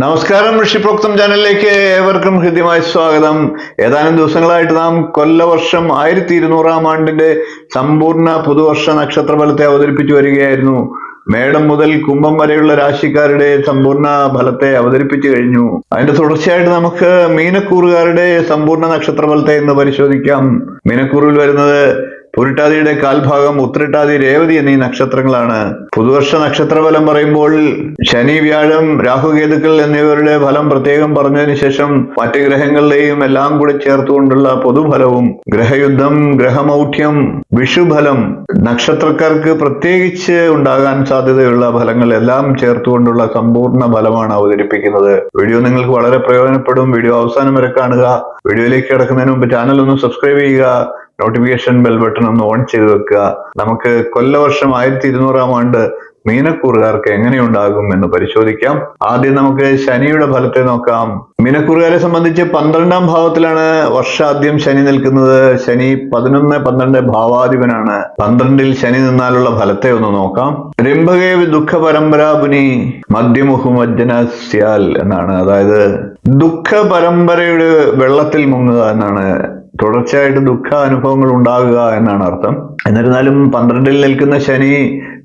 നമസ്കാരം ഋഷിപ്രോക്തം ചാനലിലേക്ക് ഏവർക്കും ഹൃദ്യമായ സ്വാഗതം. ഏതാനും ദിവസങ്ങളായിട്ട് നാം കൊല്ലവർഷം ആയിരത്തി ഇരുന്നൂറാം ആണ്ടിന്റെ സമ്പൂർണ പുതുവർഷ നക്ഷത്ര ഫലത്തെ അവതരിപ്പിച്ചു വരികയായിരുന്നു. മേടം മുതൽ കുംഭം വരെയുള്ള രാശിക്കാരുടെ സമ്പൂർണ ഫലത്തെ അവതരിപ്പിച്ചു കഴിഞ്ഞു. അതിന്റെ തുടർച്ചയായിട്ട് നമുക്ക് മീനക്കൂറുകാരുടെ സമ്പൂർണ നക്ഷത്ര ഫലത്തെ ഇന്ന് പരിശോധിക്കാം. മീനക്കൂറിൽ വരുന്നത് പുരുട്ടാതിയുടെ കാൽഭാഗം ഉത്രട്ടാതി രേവതി എന്നീ നക്ഷത്രങ്ങളാണ്. പുതുവർഷ നക്ഷത്രഫലം പറയുമ്പോൾ ശനി വ്യാഴം രാഹുകേതുക്കൾ എന്നിവരുടെ ഫലം പ്രത്യേകം പറഞ്ഞതിന് ശേഷം മറ്റ് ഗ്രഹങ്ങളുടെയും എല്ലാം കൂടി ചേർത്തുകൊണ്ടുള്ള പൊതുഫലവും ഗ്രഹയുദ്ധം ഗ്രഹമൗഢ്യം വിഷുഫലം നക്ഷത്രക്കാർക്ക് പ്രത്യേകിച്ച് ഉണ്ടാകാൻ സാധ്യതയുള്ള ഫലങ്ങൾ എല്ലാം ചേർത്തുകൊണ്ടുള്ള സമ്പൂർണ ഫലമാണ് അവതരിപ്പിക്കുന്നത്. വീഡിയോ നിങ്ങൾക്ക് വളരെ പ്രയോജനപ്പെടും. വീഡിയോ അവസാനം വരെ കാണുക. വീഡിയോയിലേക്ക് കിടക്കുന്നതിന് മുമ്പ് ചാനൽ ഒന്ന് സബ്സ്ക്രൈബ് ചെയ്യുക. നോട്ടിഫിക്കേഷൻ ബെൽ ബട്ടൺ ഒന്ന് ഓൺ ചെയ്ത് വെക്കുക. നമുക്ക് കൊല്ലവർഷം ആയിരത്തി ഇരുന്നൂറാം ആണ്ട് മീനക്കൂറുകാർക്ക് എങ്ങനെയുണ്ടാകും എന്ന് പരിശോധിക്കാം. ആദ്യം നമുക്ക് ശനിയുടെ ഫലത്തെ നോക്കാം. മീനക്കൂറുകാരെ സംബന്ധിച്ച് പന്ത്രണ്ടാം ഭാവത്തിലാണ് വർഷാദ്യം ശനി നിൽക്കുന്നത്. ശനി പതിനൊന്ന് പന്ത്രണ്ട് ഭാവാധിപനാണ്. പന്ത്രണ്ടിൽ ശനി നിന്നാലുള്ള ഫലത്തെ ഒന്ന് നോക്കാം. രംഭകേ ദുഃഖ പരമ്പരാപുനി മധ്യമുഖമജ്ജനസ്യാൽ എന്നാണ്. അതായത് ദുഃഖ പരമ്പരയുടെ വെള്ളത്തിൽ മുങ്ങുക എന്നാണ് തുടർച്ചയായിട്ട് ദുഃഖ അനുഭവങ്ങൾ ഉണ്ടാകുക എന്നാണ് അർത്ഥം. എന്നിരുന്നാലും പന്ത്രണ്ടിൽ നിൽക്കുന്ന ശനി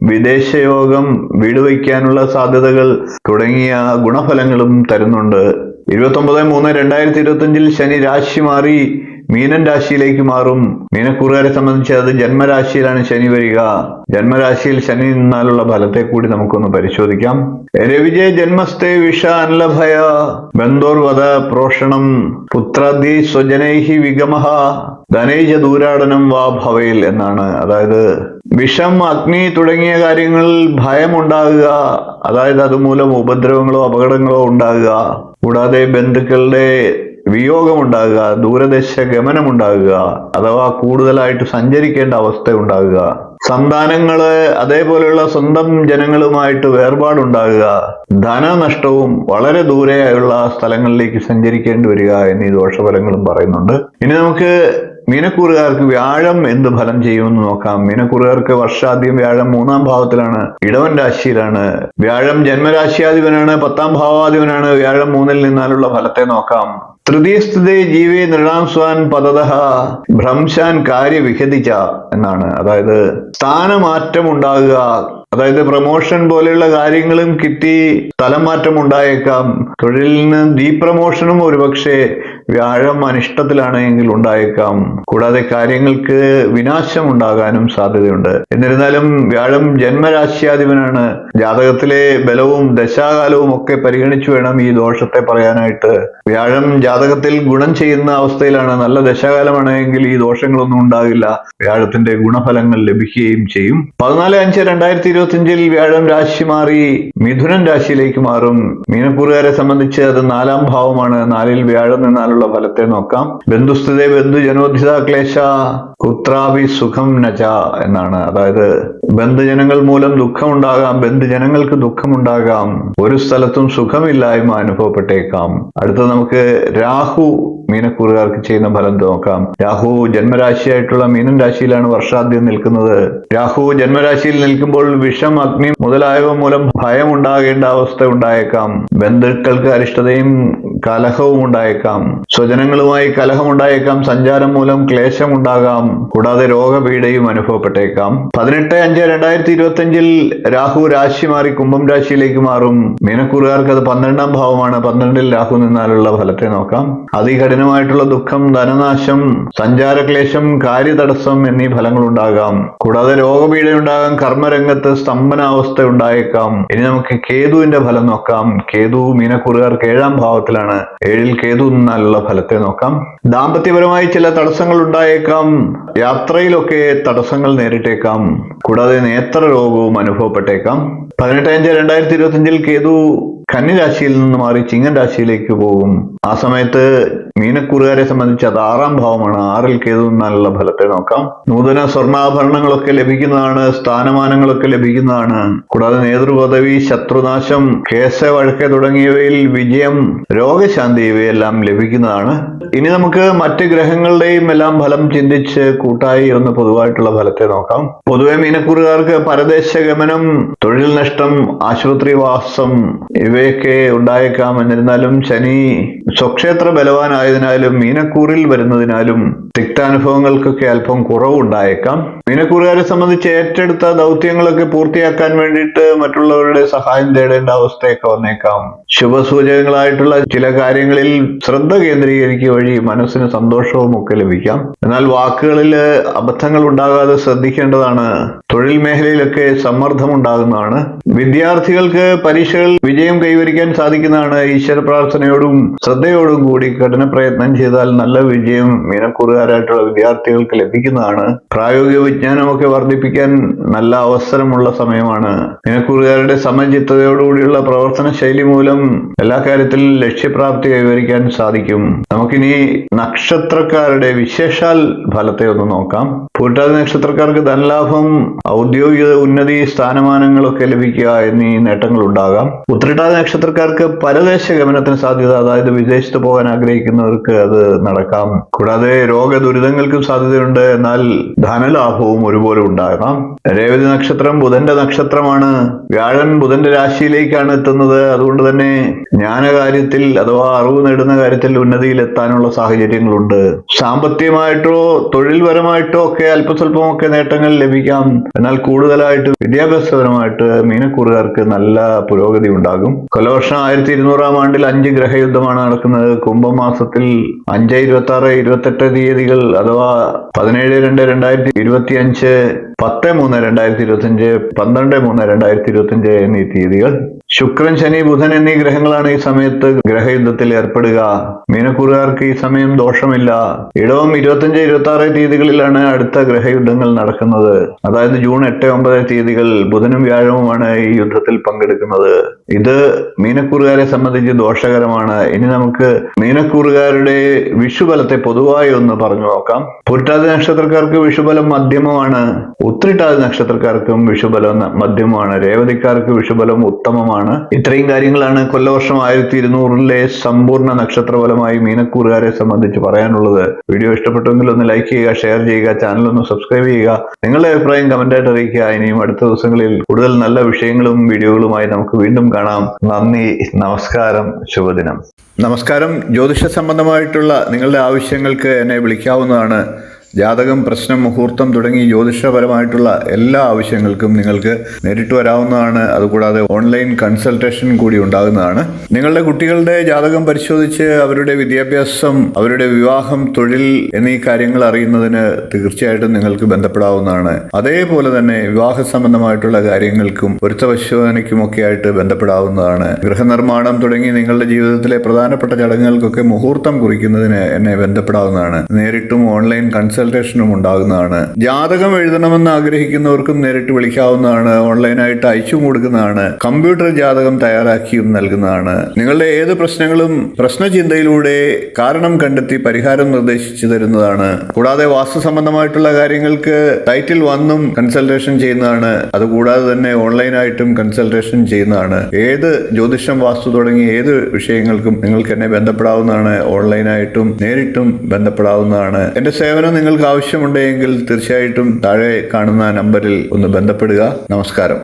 വിദേശയോഗം വീട് വയ്ക്കാനുള്ള സാധ്യതകൾ തുടങ്ങിയ ഗുണഫലങ്ങളും തരുന്നുണ്ട്. ഇരുപത്തി ഒമ്പത് മൂന്ന് രണ്ടായിരത്തി ഇരുപത്തി അഞ്ചിൽ ശനി രാശി മാറി മീനൻ രാശിയിലേക്ക് മാറും. മീനക്കൂറുകാരെ സംബന്ധിച്ച് അത് ജന്മരാശിയിലാണ് ശനി വരിക. ജന്മരാശിയിൽ ശനി നിന്നാലുള്ള ഫലത്തെ കൂടി നമുക്കൊന്ന് പരിശോധിക്കാം. രവിജയ ജന്മസ്ഥേ വിഷ അനലഭയ. ബന്ധോർവധ പ്രോഷണം. പുത്രാദി സ്വജനൈഹി വിഗമഹ. ധനൈജ ദൂരാടനം വാ ഭവയിൽ എന്നാണ്. അതായത് വിഷം അഗ്നി തുടങ്ങിയ കാര്യങ്ങളിൽ ഭയമുണ്ടാകുക. അതായത് അതുമൂലം ഉപദ്രവങ്ങളോ അപകടങ്ങളോ ഉണ്ടാകുക. കൂടാതെ ബന്ധുക്കളുടെ വിയോഗമുണ്ടാകുക ദൂരദേശ ഗമനമുണ്ടാകുക അഥവാ കൂടുതലായിട്ട് സഞ്ചരിക്കേണ്ട അവസ്ഥ ഉണ്ടാകുക സന്താനങ്ങൾ അതേപോലെയുള്ള സ്വന്തം ജനങ്ങളുമായിട്ട് വേർപാടുണ്ടാകുക. ധനനഷ്ടവും വളരെ ദൂരെയുള്ള സ്ഥലങ്ങളിലേക്ക് സഞ്ചരിക്കേണ്ടി വരിക എന്നീ ദോഷഫലങ്ങളും പറയുന്നുണ്ട്. ഇനി നമുക്ക് മീനക്കൂറുകാർക്ക് വ്യാഴം എന്ത് ഫലം ചെയ്യുമെന്ന് നോക്കാം. മീനക്കൂറുകാർക്ക് വർഷാദ്യം വ്യാഴം മൂന്നാം ഭാവത്തിലാണ്. ഇടവൻ രാശിയിലാണ്. വ്യാഴം ജന്മരാശിയാധിപനാണ്. പത്താം ഭാവാധിപനാണ്. വ്യാഴം മൂന്നിൽ നിന്നാലുള്ള ഫലത്തെ നോക്കാം. തൃതീയസ്ഥിതേ ജീവേ നൃണാംസ്വാൻ പതതഃ ഭ്രംശാൻ കാര്യവിഹതിച്ച എന്നാണ്. അതായത് സ്ഥാനമാറ്റം ഉണ്ടാകുക അതായത് പ്രൊമോഷൻ പോലെയുള്ള കാര്യങ്ങളും കിട്ടി സ്ഥലം മാറ്റം ഉണ്ടായേക്കാം തൊഴിലിൽ നിന്ന് ഡീപ്രമോഷനും ഒരുപക്ഷെ വ്യാഴം അനിഷ്ടത്തിലാണെങ്കിൽ ഉണ്ടായേക്കാം. കൂടാതെ കാര്യങ്ങൾക്ക് വിനാശം ഉണ്ടാകാനും സാധ്യതയുണ്ട്. എന്നിരുന്നാലും വ്യാഴം ജന്മരാശിയാധിപനാണ്. ജാതകത്തിലെ ബലവും ദശാകാലവും ഒക്കെ പരിഗണിച്ചു വേണം ഈ ദോഷത്തെ പറയാനായിട്ട്. വ്യാഴം ജാതകത്തിൽ ഗുണം ചെയ്യുന്ന അവസ്ഥയിലാണ്. നല്ല ദശാകാലമാണെങ്കിൽ ഈ ദോഷങ്ങളൊന്നും ഉണ്ടാകില്ല. വ്യാഴത്തിന്റെ ഗുണഫലങ്ങൾ ലഭിക്കുകയും ചെയ്യും. പതിനാല് അഞ്ച് രണ്ടായിരത്തി ഇരുപത്തി അഞ്ചിൽ വ്യാഴം രാശി മാറി മിഥുനൻ രാശിയിലേക്ക് മാറും. മീനക്കൂറുകാരെ സംബന്ധിച്ച് അത് നാലാം ഭാവമാണ്. നാലിൽ വ്യാഴം നിന്നാലുള്ള ഫലത്തെ നോക്കാം. ബന്ധുസ്ഥിതേ ബന്ധു ജനോദ്ധിത ക്ലേശ കുത്രാവി സുഖം നച എന്നാണ്. അതായത് ബന്ധുജനങ്ങൾ മൂലം ദുഃഖം ഉണ്ടാകാം ബന്ധുജനങ്ങൾക്ക് ദുഃഖമുണ്ടാകാം ഒരു സ്ഥലത്തും സുഖമില്ലായ്മ അനുഭവപ്പെട്ടേക്കാം. അടുത്ത നമുക്ക് രാഹു മീനക്കൂറുകാർക്ക് ചെയ്യുന്ന ഫലം നോക്കാം. രാഹു ജന്മരാശിയായിട്ടുള്ള മീനൻ രാശിയിലാണ് വർഷാദ്യം നിൽക്കുന്നത്. രാഹു ജന്മരാശിയിൽ നിൽക്കുമ്പോൾ വിഷം അഗ്നി മുതലായവ മൂലം ഭയം ഉണ്ടാകേണ്ട അവസ്ഥ ഉണ്ടായേക്കാം. ബന്ധുക്കൾക്ക് അരിഷ്ടതയും കലഹവും ഉണ്ടായേക്കാം സ്വജനങ്ങളുമായി കലഹമുണ്ടായേക്കാം. സഞ്ചാരം മൂലം ക്ലേശം ഉണ്ടാകാം കൂടാതെ രോഗപീഡയും അനുഭവപ്പെട്ടേക്കാം. പതിനെട്ട് അഞ്ച് രണ്ടായിരത്തി ഇരുപത്തി അഞ്ചിൽ രാഹു രാശി മാറി കുംഭം രാശിയിലേക്ക് മാറും. മീനക്കൂറുകാർക്ക് അത് പന്ത്രണ്ടാം ഭാവമാണ്. പന്ത്രണ്ടിൽ രാഹു നിന്നാലുള്ള ഫലത്തെ നോക്കാം. അതികഠിനമായിട്ടുള്ള ദുഃഖം ധനനാശം സഞ്ചാരക്ലേശം കാര്യതടസ്സം എന്നീ ഫലങ്ങൾ ഉണ്ടാകാം കൂടാതെ രോഗപീഠയുണ്ടാകാം കർമ്മരംഗത്ത് സ്തംഭനാവസ്ഥ ഉണ്ടായേക്കാം ഇനി നമുക്ക് കേതുവിന്റെ ഫലം നോക്കാം. കേതു മീനക്കൂറുകാർക്ക് ഏഴാം ഭാവത്തിലാണ്. ഏഴിൽ കേതു നിന്നാലുള്ള ഫലത്തെ നോക്കാം. ദാമ്പത്യപരമായി ചില തടസ്സങ്ങൾ ഉണ്ടായേക്കാം. യാത്രയിലൊക്കെ തടസ്സങ്ങൾ നേരിട്ടേക്കാം. കൂടാതെ നേത്ര രോഗവും അനുഭവപ്പെട്ടേക്കാം. പതിനെട്ട് അഞ്ച് രണ്ടായിരത്തി ഇരുപത്തി അഞ്ചിൽ കേതു കന്നിരാശിയിൽ നിന്ന് മാറി ചിങ്ങൻ രാശിയിലേക്ക് പോകും. ആ സമയത്ത് മീനക്കൂറുകാരെ സംബന്ധിച്ച് അത് ആറാം ഭാവമാണ്. ആറിൽ കേതു നിന്നാലുള്ള ഫലത്തെ നോക്കാം. നൂതന സ്വർണാഭരണങ്ങളൊക്കെ ലഭിക്കുന്നതാണ് സ്ഥാനമാനങ്ങളൊക്കെ ലഭിക്കുന്നതാണ്. കൂടാതെ നേതൃപദവി ശത്രുനാശം കേസ വഴക്ക് തുടങ്ങിയവയിൽ വിജയം രോഗശാന്തി ഇവയെല്ലാം ലഭിക്കുന്നതാണ്. ഇനി നമുക്ക് മറ്റ് ഗ്രഹങ്ങളുടെയും എല്ലാം ഫലം ചിന്തിച്ച് കൂട്ടായി ഒന്ന് പൊതുവായിട്ടുള്ള ഫലത്തെ നോക്കാം. പൊതുവെ മീനക്കൂറുകാർക്ക് പരദേശ ഗമനം തൊഴിൽ നഷ്ടം ആശുപത്രിവാസം ഇവയൊക്കെ ഉണ്ടായേക്കാം എന്നിരുന്നാലും ശനി സ്വക്ഷേത്ര ബലവാനായതിനാലും മീനക്കൂറിൽ വരുന്നതിനാലും തിക്താനുഭവങ്ങൾക്കൊക്കെ അല്പം കുറവുണ്ടായേക്കാം. മീനക്കൂറുകാരെ സംബന്ധിച്ച് ഏറ്റെടുത്ത ദൗത്യങ്ങളൊക്കെ പൂർത്തിയാക്കാൻ വേണ്ടിയിട്ട് മറ്റുള്ളവരുടെ സഹായം തേടേണ്ട അവസ്ഥയൊക്കെ വന്നേക്കാം. ശുഭസൂചകങ്ങളായിട്ടുള്ള ചില കാര്യങ്ങളിൽ ശ്രദ്ധ കേന്ദ്രീകരിക്കുക വഴി മനസ്സിന് സന്തോഷവും ഒക്കെ ലഭിക്കാം. എന്നാൽ വാക്കുകളിൽ അബദ്ധങ്ങൾ ഉണ്ടാകാതെ ശ്രദ്ധിക്കേണ്ടതാണ്. തൊഴിൽ മേഖലയിലൊക്കെ സമ്മർദ്ദം ഉണ്ടാകുന്നതാണ് വിദ്യാർത്ഥികൾക്ക് പരീക്ഷകൾ വിജയം കൈവരിക്കാൻ സാധിക്കുന്നതാണ് ഈശ്വര പ്രാർത്ഥനയോടും ശ്രദ്ധയോടും കൂടി കഠിന പ്രയത്നം ചെയ്താൽ നല്ല വിജയം മീനക്കൂറുകാരായിട്ടുള്ള വിദ്യാർത്ഥികൾക്ക് ലഭിക്കുന്നതാണ്. പ്രായോഗിക വിജ്ഞാനമൊക്കെ വർദ്ധിപ്പിക്കാൻ നല്ല അവസരമുള്ള സമയമാണ്. മീനക്കൂറുകാരുടെ സമചിത്തതയോടുകൂടിയുള്ള പ്രവർത്തന ശൈലി മൂലം എല്ലാ കാര്യത്തിലും ലക്ഷ്യപ്രാപ്തി കൈവരിക്കാൻ സാധിക്കും. നമുക്കിനി നക്ഷത്രക്കാരുടെ വിശേഷാൽ ഫലത്തെ ഒന്ന് നോക്കാം. പൂട്ടാതി നക്ഷത്രക്കാർക്ക് ധനലാഭം ഔദ്യോഗിക ഉന്നതി സ്ഥാനമാനങ്ങളൊക്കെ ലഭിക്കുക എന്നീ നേട്ടങ്ങൾ ഉണ്ടാകാം. ഉത്രട്ടാതി നക്ഷത്രക്കാർക്ക് പരദേശ ഗമനത്തിന് സാധ്യത അതായത് വിദേശത്ത് പോകാൻ ആഗ്രഹിക്കുന്നവർക്ക് അത് നടക്കാം. കൂടാതെ രോഗ ദുരിതങ്ങൾക്കും സാധ്യതയുണ്ട്. എന്നാൽ ധനലാഭവും ഒരുപോലെ ഉണ്ടാകാം. രേവതി നക്ഷത്രം ബുധന്റെ നക്ഷത്രമാണ്. വ്യാഴൻ ബുധന്റെ രാശിയിലേക്കാണ് എത്തുന്നത്. അതുകൊണ്ട് തന്നെ ജ്ഞാനകാര്യത്തിൽ അഥവാ അറിവ് നേടുന്ന കാര്യത്തിൽ ഉന്നതിയിൽ എത്താനുള്ള സാഹചര്യങ്ങളുണ്ട്. സാമ്പത്തികമായിട്ടോ തൊഴിൽപരമായിട്ടോ ഒക്കെ അല്പസ്വല്പമൊക്കെ നേട്ടങ്ങൾ ലഭിക്കാം. എന്നാൽ കൂടുതലായിട്ട് വിദ്യാഭ്യാസപരമായിട്ട് മീനക്കൂറുകാർക്ക് നല്ല പുരോഗതി ഉണ്ടാകും. കൊലവർഷം ആയിരത്തി ഇരുന്നൂറാം ആണ്ടിൽ അഞ്ച് ഗ്രഹയുദ്ധമാണ് നടക്കുന്നത്. കുംഭമാസത്തിൽ അഞ്ച് ഇരുപത്തി ആറ് ഇരുപത്തെട്ട് തീയതികൾ അഥവാ പതിനേഴ് രണ്ട് രണ്ടായിരത്തി ഇരുപത്തി അഞ്ച് പത്ത് മൂന്ന് രണ്ടായിരത്തി ഇരുപത്തി അഞ്ച് പന്ത്രണ്ട് മൂന്ന് രണ്ടായിരത്തി ഇരുപത്തി അഞ്ച് എന്നീ തീയതികൾ. ശുക്രൻ ശനി ബുധൻ എന്നീ ഗ്രഹങ്ങളാണ് ഈ സമയത്ത് ഗ്രഹയുദ്ധത്തിൽ ഏർപ്പെടുക. മീനക്കൂറുകാർക്ക് ഈ സമയം ദോഷമില്ല. ഇടവും ഇരുപത്തി അഞ്ച് ഇരുപത്തി ആറ് തീയതികളിലാണ് അടുത്ത ഗ്രഹയുദ്ധങ്ങൾ നടക്കുന്നത്. അതായത് ജൂൺ എട്ട് ഒമ്പത് തീയതികൾ ബുധനും വ്യാഴവുമാണ് ഈ യുദ്ധത്തിൽ പങ്കെടുക്കുന്നത്. ഇത് മീനക്കൂറുകാരെ സംബന്ധിച്ച് ദോഷകരമാണ്. ഇനി നമുക്ക് മീനക്കൂറുകാരുടെ വിഷുബലത്തെ പൊതുവായി ഒന്ന് പറഞ്ഞു നോക്കാം. പുരുട്ടാതി നക്ഷത്രക്കാർക്ക് വിഷുബലം മധ്യമമാണ്. ഉത്രിട്ടാതി നക്ഷത്രക്കാർക്കും വിഷുബലം മധ്യമമാണ് രേവതിക്കാർക്ക് വിഷുബലം ഉത്തമമാണ്. ഇത്രയും കാര്യങ്ങളാണ് കൊല്ലവർഷം ആയിരത്തി ഇരുന്നൂറിലെ സമ്പൂർണ നക്ഷത്രബലമായി മീനക്കൂറുകാരെ സംബന്ധിച്ച് പറയാനുള്ളത്. വീഡിയോ ഇഷ്ടപ്പെട്ടെങ്കിൽ ഒന്ന് ലൈക്ക് ചെയ്യുക ഷെയർ ചെയ്യുക ചാനൽ ഒന്ന് സബ്സ്ക്രൈബ് ചെയ്യുക. നിങ്ങളുടെ അഭിപ്രായം കമന്റായിട്ട് അറിയിക്കുക. ഇനിയും അടുത്ത ദിവസങ്ങളിൽ കൂടുതൽ നല്ല വിഷയങ്ങളും വീഡിയോകളുമായി നമുക്ക് വീണ്ടും കാണാം. നന്ദി നമസ്കാരം ശുഭദിനം. നമസ്കാരം. ജ്യോതിഷ സംബന്ധമായിട്ടുള്ള നിങ്ങളുടെ ആവശ്യങ്ങൾക്ക് എന്നെ വിളിക്കാവുന്നതാണ്. ജാതകം പ്രശ്നം മുഹൂർത്തം തുടങ്ങി ജ്യോതിഷപരമായിട്ടുള്ള എല്ലാ ആവശ്യങ്ങൾക്കും നിങ്ങൾക്ക് നേരിട്ട് വരാവുന്നതാണ്. അതുകൂടാതെ ഓൺലൈൻ കൺസൾട്ടേഷൻ കൂടി ഉണ്ടാകുന്നതാണ്. നിങ്ങളുടെ കുട്ടികളുടെ ജാതകം പരിശോധിച്ച് അവരുടെ വിദ്യാഭ്യാസം അവരുടെ വിവാഹം തൊഴിൽ എന്നീ കാര്യങ്ങൾ അറിയുന്നതിന് തീർച്ചയായിട്ടും നിങ്ങൾക്ക് ബന്ധപ്പെടാവുന്നതാണ്. അതേപോലെ തന്നെ വിവാഹ സംബന്ധമായിട്ടുള്ള കാര്യങ്ങൾക്കും പൊരുത്ത പരിശോധനയ്ക്കുമൊക്കെ ആയിട്ട് ബന്ധപ്പെടാവുന്നതാണ്. ഗൃഹനിർമ്മാണം തുടങ്ങി നിങ്ങളുടെ ജീവിതത്തിലെ പ്രധാനപ്പെട്ട ചടങ്ങുകൾക്കൊക്കെ മുഹൂർത്തം കുറിക്കുന്നതിന് എന്നെ ബന്ധപ്പെടാവുന്നതാണ്. നേരിട്ടും ഓൺലൈൻ കൺസൾട്ടേഷനും ഉണ്ടാകുന്നതാണ്. ജാതകം എഴുതണമെന്ന് ആഗ്രഹിക്കുന്നവർക്കും നേരിട്ട് വിളിക്കാവുന്നതാണ്. ഓൺലൈനായിട്ട് അയച്ചു കൊടുക്കുന്നതാണ്. കമ്പ്യൂട്ടർ ജാതകം തയ്യാറാക്കിയും നൽകുന്നതാണ്. നിങ്ങളുടെ ഏത് പ്രശ്നങ്ങളും പ്രശ്നചിന്തയിലൂടെ കാരണം കണ്ടെത്തി പരിഹാരം നിർദ്ദേശിച്ചു തരുന്നതാണ്. കൂടാതെ വാസ്തു സംബന്ധമായിട്ടുള്ള കാര്യങ്ങൾക്ക് ടൈറ്റിൽ വന്നും കൺസൾട്ടേഷൻ ചെയ്യുന്നതാണ്. അതുകൂടാതെ തന്നെ ഓൺലൈനായിട്ടും കൺസൾട്ടേഷൻ ചെയ്യുന്നതാണ്. ഏത് ജ്യോതിഷം വാസ്തു തുടങ്ങിയ ഏത് വിഷയങ്ങൾക്കും നിങ്ങൾക്ക് എന്നെ ബന്ധപ്പെടാവുന്നതാണ്. ഓൺലൈനായിട്ടും നേരിട്ടും ബന്ധപ്പെടാവുന്നതാണ്. എന്റെ സേവനം നിങ്ങൾക്ക് ആവശ്യമുണ്ടെങ്കിൽ തീർച്ചയായിട്ടും താഴെ കാണുന്ന നമ്പറിൽ ഒന്ന് ബന്ധപ്പെടുക. നമസ്കാരം.